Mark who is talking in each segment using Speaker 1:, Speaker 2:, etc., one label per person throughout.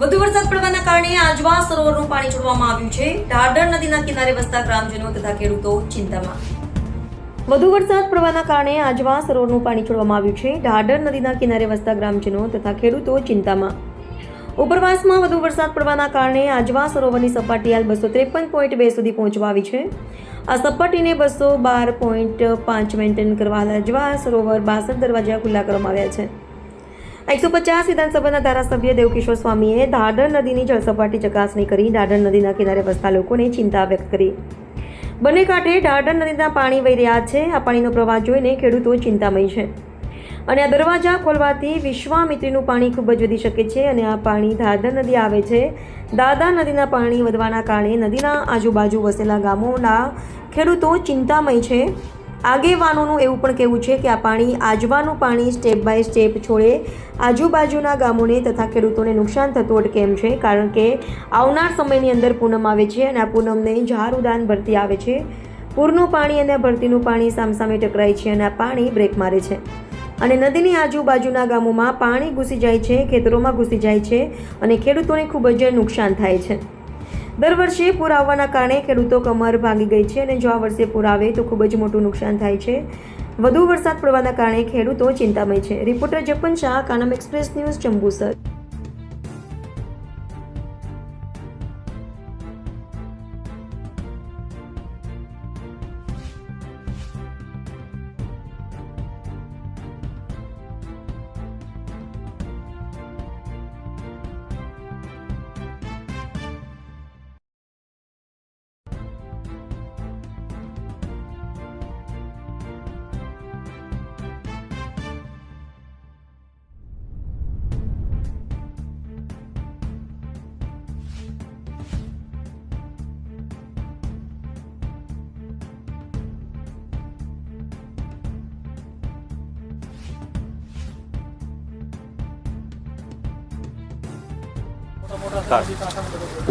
Speaker 1: વધુ વરસાદ પડવાના કારણે આજવા સરોવરનું પાણી છોડવામાં આવ્યું છે. ઢાઢર નદીના કિનારે વસતા ગ્રામજનો તથા ખેડૂતો ચિંતામાં. વધુ વરસાદ પડવાના કારણે આજવા સરોવરનું પાણી છોડવામાં આવ્યું છે. ઢાઢર નદીના કિનારે વસતા ગ્રામજનો તથા ખેડૂતો ચિંતામાં. ઉપરવાસમાં વધુ વરસાદ પડવાના કારણે આજવા સરોવરની સપાટી હાલ બસો ત્રેપન પોઈન્ટ બે સુધી પહોંચવા આવી છે. આ સપાટીને બસો બાર પોઈન્ટ પાંચ મેન્ટેન કરવા આજવા સરોવર બાસઠ દરવાજા ખુલ્લા કરવામાં આવ્યા છે. એકસો પચાસ વિધાનસભાના ધારાસભ્ય દેવકિશોર સ્વામીએ દાદર નદીની જળસપાટી ચકાસણી કરી દાદર નદીના કિનારે વસતા લોકોને ચિંતા વ્યક્ત કરી. બંને કાંઠે દાદર નદીના પાણી વહી રહ્યા છે. આ પાણીનો પ્રવાહ જોઈને ખેડૂતો ચિંતામય છે. અને આ દરવાજા ખોલવાથી વિશ્વામિત્રીનું પાણી ખૂબ જ વધી શકે છે અને આ પાણી દાદર નદી આવે છે. દાદા નદીના પાણી વધવાના કારણે નદીના આજુબાજુ વસેલા ગામોના ખેડૂતો ચિંતામય છે. આગેવાનોનું એવું પણ કહેવું છે કે આ પાણી, આજવાનું પાણી સ્ટેપ બાય સ્ટેપ છોડે આજુબાજુના ગામોને તથા ખેડૂતોને નુકસાન થતું અટકે એમ છે? કારણ કે આવનાર સમયની અંદર પૂનમ આવે છે અને આ પૂનમને જહાર ઉદાન ભરતી આવે છે. પૂરનું પાણી અને ભરતીનું પાણી સામસામે ટકરાય છે અને આ પાણી બ્રેક મારે છે. અને નદીની આજુબાજુના ગામોમાં પાણી ઘૂસી જાય છે, ખેતરોમાં ઘૂસી જાય છે અને ખેડૂતોને ખૂબ જ નુકસાન થાય છે. દર વર્ષે પૂર આવવાના કારણે ખેડૂતો કમર ભાંગી ગઈ છે અને જો આ વર્ષે પૂર આવે તો ખૂબ જ મોટું નુકસાન થાય છે. વધુ વરસાદ પડવાના કારણે ખેડૂતો ચિંતામય છે. Reporter Japan Shah, Kanam express news Jambusar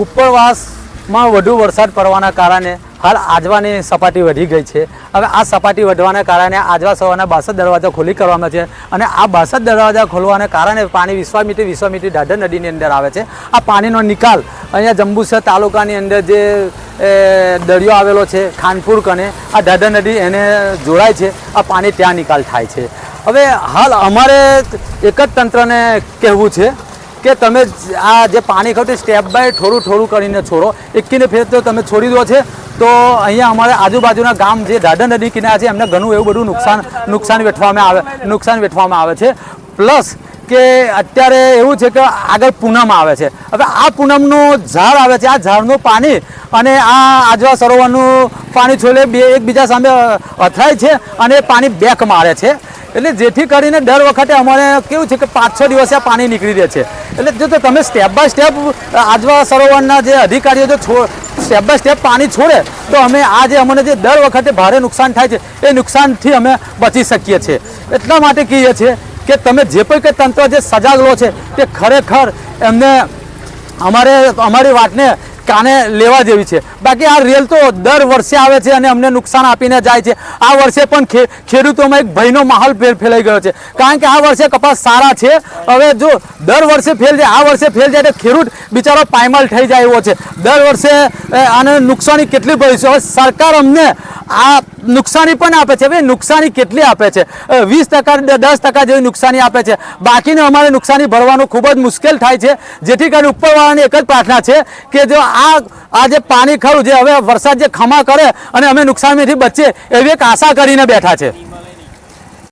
Speaker 2: ઉપરવાસમાં વધુ વરસાદ પડવાના કારણે હાલ આજવાની સપાટી વધી ગઈ છે. હવે આ સપાટી વધવાના કારણે આજવા સવારના બાસઠ દરવાજા ખોલી કરવામાં છે અને આ બાસઠ દરવાજા ખોલવાના કારણે પાણી વિશ્વામિત્રી વિશ્વામિત્રી ઢાઢર નદીની અંદર આવે છે. આ પાણીનો નિકાલ અહીંયા જંબુસર તાલુકાની અંદર જે દરિયો આવેલો છે, ખાનપુર કને, આ ઢાઢર નદી એને જોડાય છે. આ પાણી ત્યાં નિકાલ થાય છે. હવે હાલ અમારે એક જ તંત્રને કહેવું છે કે તમે આ જે પાણી ખરું સ્ટેપ બાય થોડું થોડું કરીને છોડો. એકીને ફેર તો તમે છોડી દો છે. તો અહીંયા અમારે આજુબાજુના ગામ જે દાદર નદી કિનારા છે, એમને ઘણું એવું બધું નુકસાન નુકસાન વેઠવામાં આવે, નુકસાન વેઠવામાં આવે છે. પ્લસ કે અત્યારે એવું છે કે આગળ પૂનમ આવે છે. હવે આ પૂનમનું ઝાડ આવે છે, આ ઝાડનું પાણી અને આ આજવા સરોવરનું પાણી છોલે બે એકબીજા સામે અથડાય છે અને પાણી બેક મારે છે. એટલે જેથી કરીને દર વખતે અમારે કેવું છે કે પાંચ છ દિવસે આ પાણી નીકળી રહે છે. એટલે જો તો તમે સ્ટેપ બાય સ્ટેપ આજવા સરોવરના જે અધિકારીઓ જો સ્ટેપ બાય સ્ટેપ પાણી છોડે, તો અમે આ જે અમને જે દર વખતે ભારે નુકસાન થાય છે, એ નુકસાનથી અમે બચી શકીએ છીએ. એટલા માટે કહીએ છીએ કે તમે જે પણ કંઈ તંત્ર જે સજાગ લો છે, તે ખરેખર એમને અમારે, અમારી વાતને કાને લેવા જેવી છે. બાકી આ રેલ તો દર વર્ષે આવે છે અને અમને નુકસાન આપીને જાય છે. આ વર્ષે પણ ખેડૂતોમાં એક ભયનો માહોલ ફેલાઈ ગયો છે. કારણ કે આ વર્ષે કપાસ સારા છે. હવે જો દર વર્ષે ફેલ જાય, આ વર્ષે ફેલ જાય તો ખેડૂત બિચારો પાયમાલ થઈ જાય એવો છે. દર વર્ષે આને નુકસાની કેટલી ભરી છે? હવે સરકાર અમને આ નુકસાની પણ આપે છે. હવે નુકસાની કેટલી આપે છે? વીસ ટકા દસ ટકા જેવી નુકસાની આપે છે. બાકીને અમારે નુકસાની ભરવાનું ખૂબ જ મુશ્કેલ થાય છે. જેથી કરીને ઉપરવાળાની એક જ પ્રાર્થના છે કે જો આ આ જે પાણી ખરું, જે હવે વરસાદ જે ખમા કરે અને અમે નુકસાનીથી બચીએ, એવી એક આશા કરીને બેઠા છે.